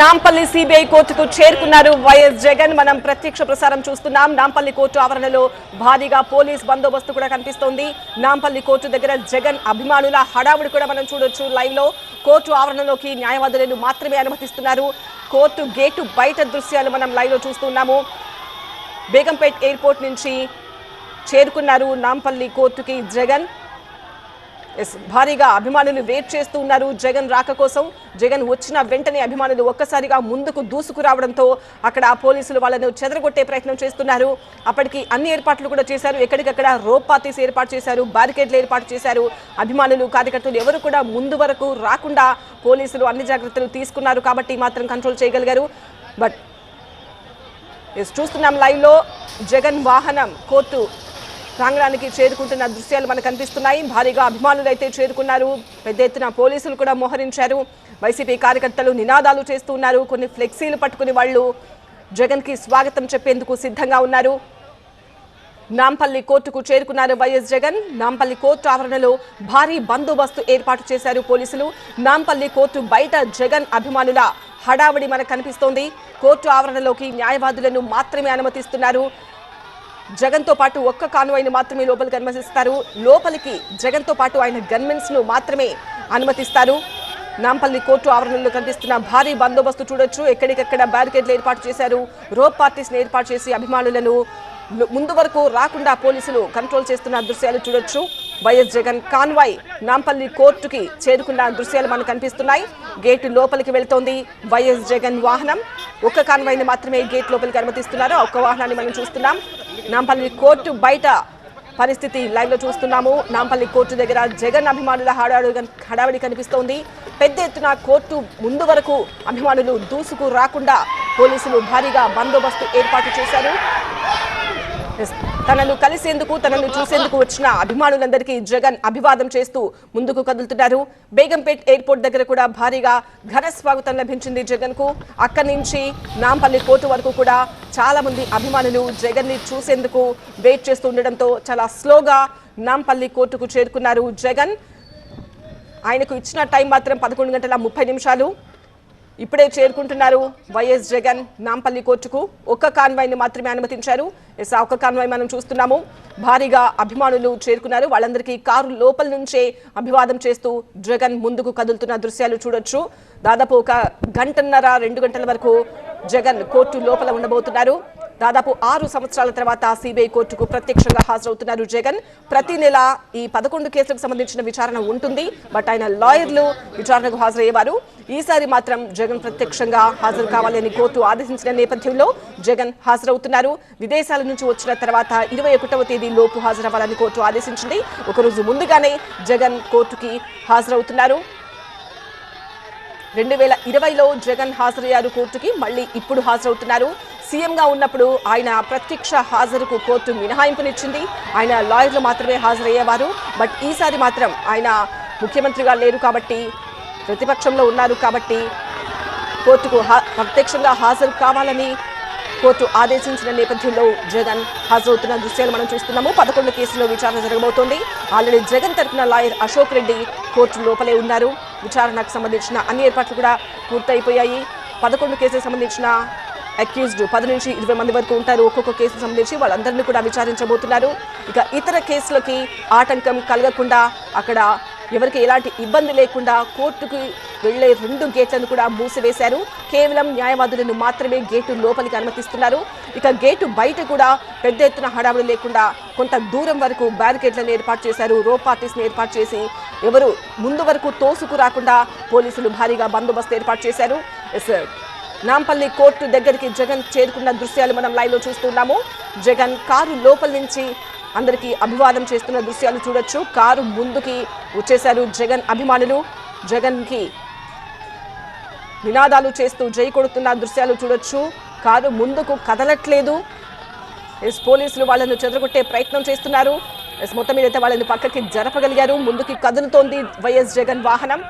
Nampally CBI కోర్టుకు చేరుకున్నారు YS Jagan. మనం ప్రత్యక్ష ప్రసారం చూస్తున్నాం. నాంపల్లి కోర్టు ఆవరణలో భారీగా పోలీస్ బందోబస్తు కూడా కనిపిస్తోంది. నాంపల్లి కోర్టు దగ్గర జగన్ అభిమానుల హడావుడి కూడా మనం చూడొచ్చు లైవ్లో. కోర్టు ఆవరణలోకి న్యాయవాదులను మాత్రమే అనుమతిస్తున్నారు. కోర్టు గేటు బయట దృశ్యాలు మనం లైవ్లో చూస్తున్నాము. బేగంపేట్ ఎయిర్పోర్ట్ నుంచి చేరుకున్నారు నాంపల్లి కోర్టుకి జగన్. భారీగా అభిమానులు వెయిట్ చేస్తూ ఉన్నారు. జగన్ రాక కోసం జగన్ వచ్చిన వెంటనే అభిమానులు ఒక్కసారిగా ముందుకు దూసుకురావడంతో అక్కడ పోలీసులు వాళ్ళను చెదరగొట్టే ప్రయత్నం చేస్తున్నారు. అప్పటికి అన్ని ఏర్పాట్లు కూడా చేశారు. ఎక్కడికక్కడ రోప్ పార్టీస్ ఏర్పాటు చేశారు. బ్యారికేడ్లు ఏర్పాటు చేశారు. అభిమానులు కార్యకర్తలు ఎవరు కూడా ముందు వరకు రాకుండా పోలీసులు అన్ని జాగ్రత్తలు తీసుకున్నారు కాబట్టి మాత్రం కంట్రోల్ చేయగలిగారు. బట్ ఎస్ చూస్తున్నాం లైవ్లో జగన్ వాహనం కోర్టు ప్రాంగణానికి చేరుకుంటున్న దృశ్యాలు మనకు కనిపిస్తున్నాయి. భారీగా అభిమానులు అయితే చేరుకున్నారు. పెద్ద ఎత్తున పోలీసులు కూడా మోహరించారు. వైసీపీ కార్యకర్తలు నినాదాలు చేస్తున్నారు కొన్ని ఫ్లెక్సీలు పట్టుకుని వాళ్ళు జగన్కి స్వాగతం చెప్పేందుకు సిద్ధంగా ఉన్నారు. నాంపల్లి కోర్టుకు చేరుకున్నారు వైఎస్ జగన్. నాంపల్లి కోర్టు ఆవరణలో భారీ బందోబస్తు ఏర్పాటు చేశారు పోలీసులు. నాంపల్లి కోర్టు బయట జగన్ అభిమానుల హడావిడి మనకు కనిపిస్తోంది. కోర్టు ఆవరణలోకి న్యాయవాదులను మాత్రమే అనుమతిస్తున్నారు. జగన్తో పాటు ఒక్క కాన్వాయ్ని మాత్రమే లోపలికి అనుమతిస్తారు. లోపలికి జగన్తో పాటు ఆయన గన్మెన్స్ను మాత్రమే అనుమతిస్తారు. నాంపల్లి కోర్టు ఆవరణలో కనిపిస్తున్న భారీ బందోబస్తు చూడొచ్చు. ఎక్కడికెక్కడ బ్యారికేడ్లు ఏర్పాటు చేశారు. రోప్ పార్టీస్ ఏర్పాటు చేసి అభిమానులను ముందు వరకు రాకుండా పోలీసులు కంట్రోల్ చేస్తున్న దృశ్యాలు చూడొచ్చు. వైఎస్ జగన్ కాన్వాయ్ నాంపల్లి కోర్టుకి చేరుకున్న దృశ్యాలు మనకు కనిపిస్తున్నాయి. గేటు లోపలికి వెళ్తోంది వైఎస్ జగన్ వాహనం. ఒక్క కాన్వాయ్ని మాత్రమే గేట్ లోపలికి అనుమతిస్తున్నారు. ఒక్క వాహనాన్ని మనం చూస్తున్నాం. నాంపల్లి కోర్టు బయట పరిస్థితి లైవ్లో చూస్తున్నాము నాంపల్లి కోర్టు దగ్గర జగన్ అభిమానుల హడావుడి హడావిడి కనిపిస్తోంది పెద్ద ఎత్తున కోర్టు ముందు వరకు అభిమానులు దూసుకు రాకుండా పోలీసులు భారీగా బందోబస్తు ఏర్పాటు చేశారు ఎస్. తనను కలిసేందుకు తనను చూసేందుకు వచ్చిన అభిమానులందరికీ జగన్ అభివాదం చేస్తూ ముందుకు కదులుతున్నారు. బేగంపేట్ ఎయిర్పోర్ట్ దగ్గర కూడా భారీగా ఘన స్వాగతం లభించింది జగన్కు అక్కడి నుంచి నాంపల్లి కోర్టు వరకు కూడా చాలా మంది అభిమానులు జగన్ని చూసేందుకు వెయిట్ చేస్తూ ఉండడంతో చాలా స్లోగా నాంపల్లి కోర్టుకు చేరుకున్నారు జగన్. ఆయనకు ఇచ్చిన టైం మాత్రం పదకొండు గంటల ముప్పై నిమిషాలు. ఇప్పుడే చేరుకుంటున్నారు వైఎస్ జగన్ నాంపల్లి కోర్టుకు. ఒక్క కాన్వాయ్ని మాత్రమే అనుమతించారు. ఎస్ ఆ ఒక్క కాన్వాయ్ మనం చూస్తున్నాము. భారీగా అభిమానులు చేరుకున్నారు. వాళ్ళందరికీ కారు లోపల నుంచే అభివాదం చేస్తూ జగన్ ముందుకు కదులుతున్న దృశ్యాలు చూడొచ్చు. దాదాపు ఒక గంటన్నర రెండు గంటల వరకు జగన్ కోర్టు లోపల ఉండబోతున్నారు. దాదాపు ఆరు సంవత్సరాల తర్వాత సిబిఐ కోర్టుకు ప్రత్యక్షంగా హాజరవుతున్నారు జగన్. ప్రతి నెల ఈ పదకొండు కేసులకు సంబంధించిన విచారణ ఉంటుంది. బట్ ఆయన లాయర్లు విచారణకు హాజరయ్యేవారు. ఈసారి మాత్రం జగన్ ప్రత్యక్షంగా హాజరు కావాలని కోర్టు ఆదేశించిన నేపథ్యంలో జగన్ హాజరవుతున్నారు. విదేశాల నుంచి వచ్చిన తర్వాత ఇరవై ఒకటవ తేదీ లోపు హాజరవ్వాలని కోర్టు ఆదేశించింది. ఒకరోజు ముందుగానే జగన్ కోర్టుకి హాజరవుతున్నారు. రెండు వేల ఇరవైలో జగన్ హాజరయ్యారు కోర్టుకి మళ్ళీ ఇప్పుడు హాజరవుతున్నారు. సీఎంగా ఉన్నప్పుడు ఆయన ప్రత్యక్ష హాజరుకు కోర్టు మినహాయింపునిచ్చింది. ఆయన లాయర్లు మాత్రమే హాజరయ్యేవారు. బట్ ఈసారి మాత్రం ఆయన ముఖ్యమంత్రిగా లేరు కాబట్టి ప్రతిపక్షంలో ఉన్నారు కాబట్టి కోర్టుకు హా- ప్రత్యక్షంగా హాజరు కావాలని కోర్టు ఆదేశించిన నేపథ్యంలో జగన్ హాజరవుతున్న దృశ్యాలు మనం చూస్తున్నాము. పదకొండు కేసులో విచారణ జరగబోతోంది. ఆల్రెడీ జగన్ తరఫున లాయర్ అశోక్ రెడ్డి కోర్టు లోపలే ఉన్నారు. విచారణకు సంబంధించిన అన్ని ఏర్పాట్లు కూడా పూర్తయిపోయాయి. పదకొండు కేసులకు సంబంధించిన అక్యూజ్డ్ పది నుంచి ఇరవై మంది వరకు ఉంటారు. ఒక్కొక్క కేసుకు సంబంధించి వాళ్ళందరినీ కూడా విచారించబోతున్నారు. ఇక ఇతర కేసులకి ఆటంకం కలగకుండా అక్కడ ఎవరికి ఎలాంటి ఇబ్బంది లేకుండా కోర్టుకు వెళ్ళే రెండు గేట్లను కూడా మూసివేశారు. కేవలం న్యాయవాదులను మాత్రమే గేటు లోపలికి అనుమతిస్తున్నారు. ఇక గేటు బయట కూడా పెద్ద ఎత్తున హడావుడు లేకుండా కొంత దూరం వరకు బ్యారికేడ్లను ఏర్పాటు చేశారు. రో పార్టీస్ని ఏర్పాటు చేసి ఎవరు ముందు వరకు తోసుకు రాకుండా పోలీసులు భారీగా బందోబస్తు ఏర్పాటు చేశారు. ఎస్ నాంపల్లి కోర్టు దగ్గరికి జగన్ చేరుకున్న దృశ్యాలు మనం లైవ్లో చూస్తున్నాము. జగన్ కారు లోపల నుంచి అందరికీ అభివాదం చేస్తున్న దృశ్యాలు చూడొచ్చు. కారు ముందుకి వచ్చేశారు జగన్ అభిమానులు. జగన్కి నినాదాలు చేస్తూ జై కొడుతున్న దృశ్యాలు చూడొచ్చు. కారు ముందుకు కదలట్లేదు. ఎస్ పోలీసులు వాళ్ళను చెదరగొట్టే ప్రయత్నం చేస్తున్నారు. ఎస్ మొత్తం మీద అయితే వాళ్ళని పక్కకి జరపగలిగారు. ముందుకి కదులుతోంది వైఎస్ జగన్ వాహనం.